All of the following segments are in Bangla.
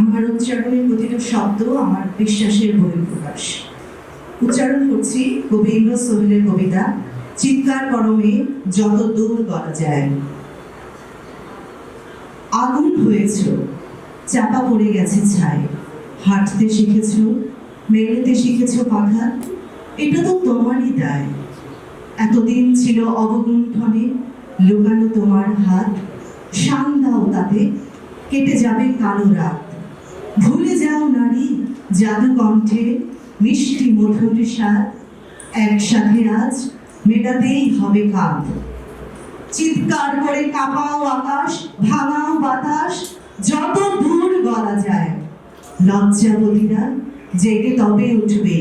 আমার উচ্চারণের প্রতিটা শব্দ আমার বিশ্বাসের বহিঃপ্রকাশ উচ্চারণ করছি কবি ইন্দ্র সোহেলের কবিতা, চিৎকার করমে যত দূর করা যায়। আগুন হয়েছ, চাপা পড়ে গেছে ছাই। হাঁটতে শিখেছ, মেলেতে শিখেছ পাখা এটা তো তোমারই দায়। এতদিন ছিল অবগুণ্ঠনে, লুকানো তোমার হাত। শান দাও তাতে, কেটে যাবে কালো রাত। ভুলে যাও নারী, জাদু কণ্ঠে মিষ্টি মধুর স্বাদ। একসাথে আজ মেটাতেই হবে কাঁধ চিৎকার করে কাঁপাও আকাশ, ভাঙাও বাতাস, যত দূর গলা যায়। লজ্জাবতীরা জেগে তবে উঠবে।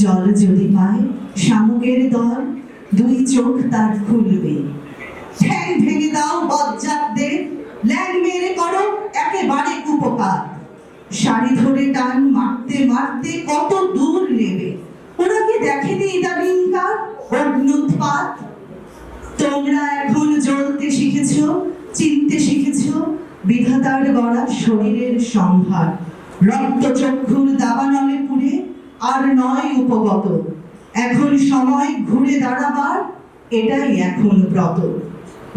জল যদি পায়, শামুকের দল দুই চোখ তার খুলবে। ঠ্যাং ভেঙে দাও বজ্জাতদের ল্যাং মেরে করো একেবারে উপকার। শাড়ি ধরে টান, মারতে মারতে কত দূর নেবে? ওরা কি দেখেনি ইদানিংকার অগ্নুৎপাত তোমরা এখন জ্বলতে শিখেছ, চিনতে শিখেছ বিধাতার গড়া শরীরের সম্ভার। রক্তচক্ষুর দাবানলে পুড়ে আর নয় উপগত। এখন সময় ঘুরে দাঁড়াবার, এটাই এখন ব্রত।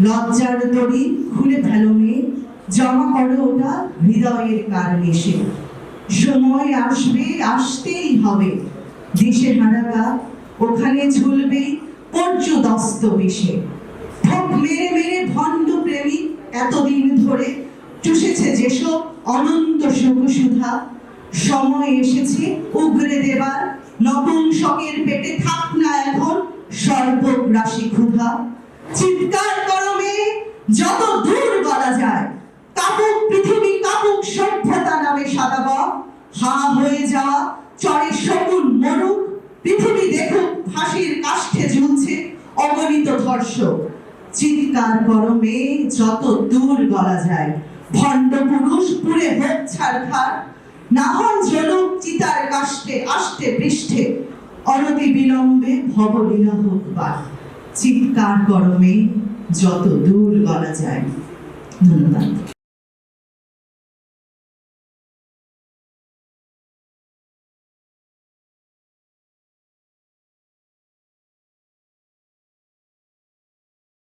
লজ্জার তরি খুলে ফেলো মেয়ে জমা করো ওটা হৃদয়ের কারণেসে সময় আসবে, আসতেই হবে। দিশে হারাকা ওখানে ঝুলবে পর্যদস্ত ঠোক মেরে মেরে ভণ্ড প্রেমী এতদিন ধরে চুষেছে যেসব অনন্ত সুখ সুধা সময় এসেছে উগরে দেবার নপুংসকের পেটে থাক না এখন সর্বগ্রাসী ক্ষুধা। চিৎকার করো মেয়ে, যত দূর হা হয়ে যাওয়া চরে শকুন মরুক, পৃথিবী দেখুক ফাঁসির কাষ্ঠে ঝুলছে অগণিত ধর্ষক। চিৎকার করো মেয়ে, যত দূর গলা যায়, ভণ্ড পুরুষ পুরে হোক ছাড়খার নাহন জ্বলুক চিতার কাষ্ঠে আষ্টে পৃষ্ঠে, অনতি বিলম্বে ভবলীলা হোক বা চিৎকার করো মেয়ে, যত দূর গলা যায়। ধন্যবাদ।